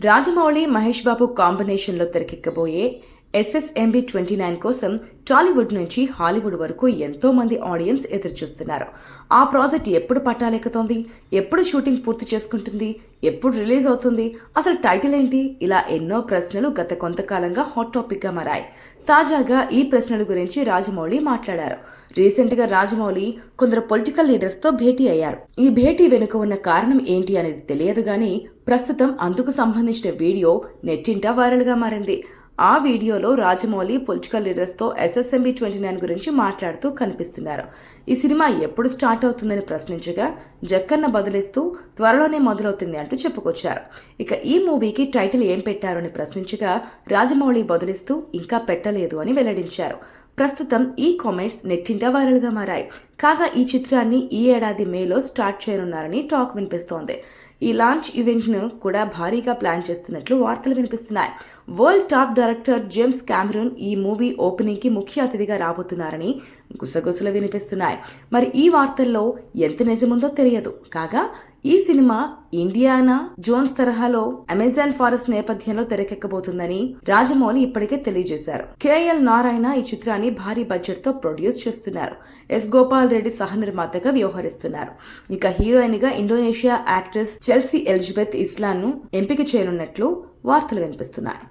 రాజమౌళి మహేష్ బాబు కాంబినేషన్లో తెరకెక్కబోయే SSMB twenty nine కోసం టాలీవుడ్ నుంచి హాలీవుడ్ వరకు ఎంతో మంది ఆడియన్స్ ఎదురుచూస్తున్నారు ఆ ప్రాజెక్ట్ ఎప్పుడు పట్టాలెక్కుతోంది ఎప్పుడు షూటింగ్ పూర్తి చేసుకుంటుంది? ఎప్పుడు రిలీజ్ అవుతుంది? అసలు టైటిల్ ఏంటి? ఇలా ఎన్నో ప్రశ్నలు గత కొంతకాలంగా హాట్ టాపిక్గా మారాయి. తాజాగా ఈ ప్రశ్నల గురించి రాజమౌళి మాట్లాడారు. రీసెంట్గా రాజమౌళి కొందరు పొలిటికల్ లీడర్స్తో భేటీ అయ్యారు. ఈ భేటీ వెనుక ఉన్న కారణం ఏంటి అనేది తెలియదు కానీ ప్రస్తుతం అందుకు సంబంధించిన వీడియో నెట్టింట వైరల్గా మారింది. ఆ వీడియోలో రాజమౌళి పొలిటికల్ లీడర్స్తో ఎస్ఎస్ఎంబి ట్వంటీ నైన్ గురించి మాట్లాడుతూ కనిపిస్తున్నారు. ఈ సినిమా ఎప్పుడు స్టార్ట్ అవుతుందని ప్రశ్నించగా జక్కన్న బదులిస్తూ త్వరలోనే మొదలవుతుంది అంటూ చెప్పుకొచ్చారు. ఇక ఈ మూవీకి టైటిల్ ఏం పెట్టారని ప్రశ్నించగా రాజమౌళి బదులిస్తూ ఇంకా పెట్టలేదు అని వెల్లడించారు. ప్రస్తుతం ఈ కామెంట్స్ నెట్టింట వైరల్గా మారాయి. కాగా ఈ చిత్రాన్ని ఈ ఏడాది మేలో స్టార్ట్ చేయనున్నారని టాక్ వినిపిస్తోంది. ఈ లాంచ్ ఈవెంట్ను కూడా భారీగా ప్లాన్ చేస్తున్నట్లు వార్తలు వినిపిస్తున్నాయి. World top director James Cameron ఈ మూవీ ఓపెనింగ్కి ముఖ్య అతిథిగా రాబోతున్నారని గుసగుసలు వినిపిస్తున్నాయి. మరి ఈ వార్తల్లో ఎంత నిజముందో తెలియదు. కాగా ఈ సినిమా ఇండియానా? జోన్స్ తరహాలో అమెజాన్ ఫారెస్ట్ నేపథ్యంలో తెరకెక్కబోతుందని రాజమౌళి ఇప్పటికే తెలియజేశారు. కేఎల్ నారాయణ ఈ చిత్రాన్ని భారీ బడ్జెట్తో ప్రొడ్యూస్ చేస్తున్నారు. ఎస్ గోపాల్ రెడ్డి సహ నిర్మాతగా వ్యవహరిస్తున్నారు. ఇక హీరోయిన్గా ఇండోనేషియా యాక్ట్రెస్ చెల్సీ ఎలిజబెత్ ఇస్లాన్ను ఎంపిక చేయనున్నట్లు వార్తలు వినిపిస్తున్నాయి.